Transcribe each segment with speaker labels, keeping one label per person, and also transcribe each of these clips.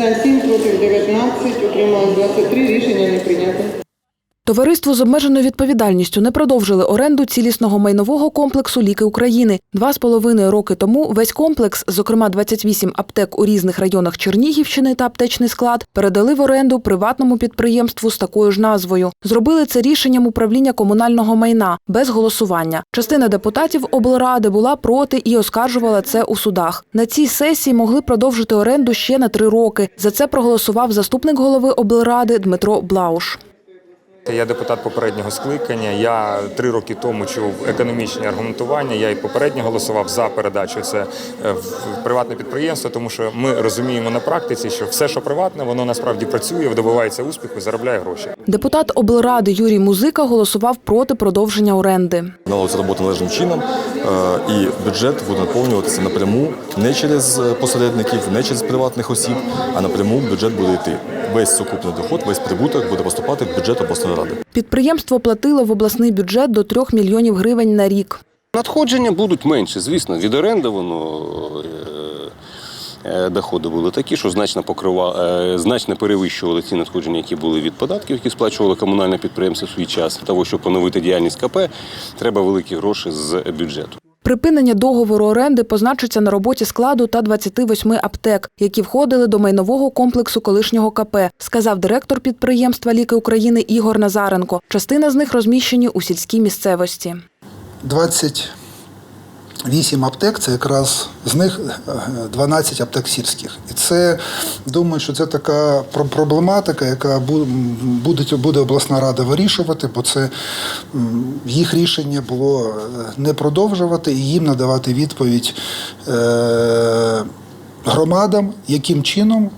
Speaker 1: За 7 проти 19, утрималось 23, рішення не прийнято.
Speaker 2: Товариство з обмеженою відповідальністю не продовжили оренду цілісного майнового комплексу Ліки України. Два з половиною роки тому весь комплекс, зокрема 28 аптек у різних районах Чернігівщини та аптечний склад, передали в оренду приватному підприємству з такою ж назвою. Зробили це рішенням управління комунального майна без голосування. Частина депутатів облради була проти і оскаржувала це у судах. На цій сесії могли продовжити оренду ще на три роки. За це проголосував заступник голови облради Дмитро Блауш.
Speaker 3: Я депутат попереднього скликання. Я три роки тому чув економічні аргументування. Я і попередньо голосував за передачу це е, в приватне підприємство, тому що ми розуміємо на практиці, що все, що приватне, воно насправді працює, добивається успіху, заробляє гроші.
Speaker 2: Депутат облради Юрій Музика голосував проти продовження оренди.
Speaker 4: Налоги роботи належним чином, е, і бюджет буде наповнюватися напряму не через е, посередників, не через приватних осіб, а напряму бюджет буде йти. Весь сукупний доход, весь прибуток буде поступати в бюджет обласної ради.
Speaker 2: Підприємство платило в обласний бюджет до 3 мільйонів гривень на рік.
Speaker 5: Надходження будуть менше, звісно. Від оренди воно е, е, доходи були такі, що значно покрива, е, значно перевищували ці надходження, які були від податків, які сплачувало комунальне підприємство в свій час. Того, щоб поновити діяльність КП, треба великі гроші з бюджету.
Speaker 2: Припинення договору оренди позначиться на роботі складу та 28 аптек, які входили до майнового комплексу колишнього КП, сказав директор підприємства Ліки України Ігор Назаренко. Частина з них розміщені у сільській місцевості.
Speaker 6: 28 аптек, це якраз з них е, 12 аптек сільських. І це, думаю, що це така про- проблематика, яка буде, буде обласна рада вирішувати, бо це їх рішення було е, не продовжувати і їм надавати відповідь е, громадам, яким чином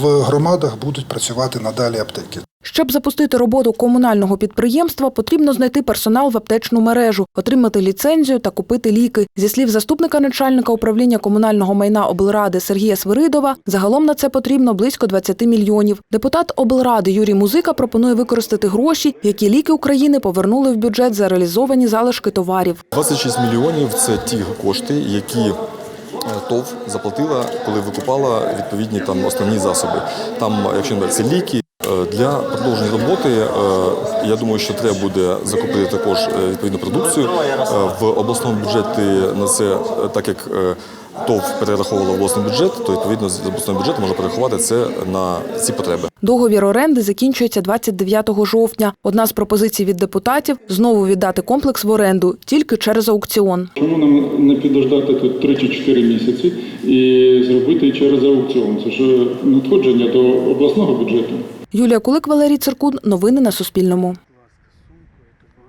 Speaker 6: в громадах будуть працювати надалі аптеки.
Speaker 2: Щоб запустити роботу комунального підприємства, потрібно знайти персонал в аптечну мережу, отримати ліцензію та купити ліки. Зі слів заступника начальника управління комунального майна облради Сергія Свиридова, загалом на це потрібно близько 20 мільйонів. Депутат облради Юрій Музика пропонує використати гроші, які ліки України повернули в бюджет за реалізовані залишки товарів.
Speaker 4: 26 мільйонів це ті кошти, які е, ТОВ заплатила, коли викупала відповідні там основні засоби. Там, якщо не це ліки. Е, Для продовження роботи е, я думаю, що треба буде закупити також е, відповідну продукцію. В обласному бюджеті на це, так як ТОВ перераховувала власний бюджет, то відповідно з обласного бюджету можна перерахувати це на ці потреби.
Speaker 2: Договір оренди закінчується 29 жовтня. Одна з пропозицій від депутатів знову віддати комплекс в оренду тільки через аукціон.
Speaker 7: Чому нам не підождати тут 3 чи 4 місяці і зробити через аукціон? Це ж надходження до обласного бюджету.
Speaker 2: Юлія Кулик, Валерій Циркун. Новини на Суспільному.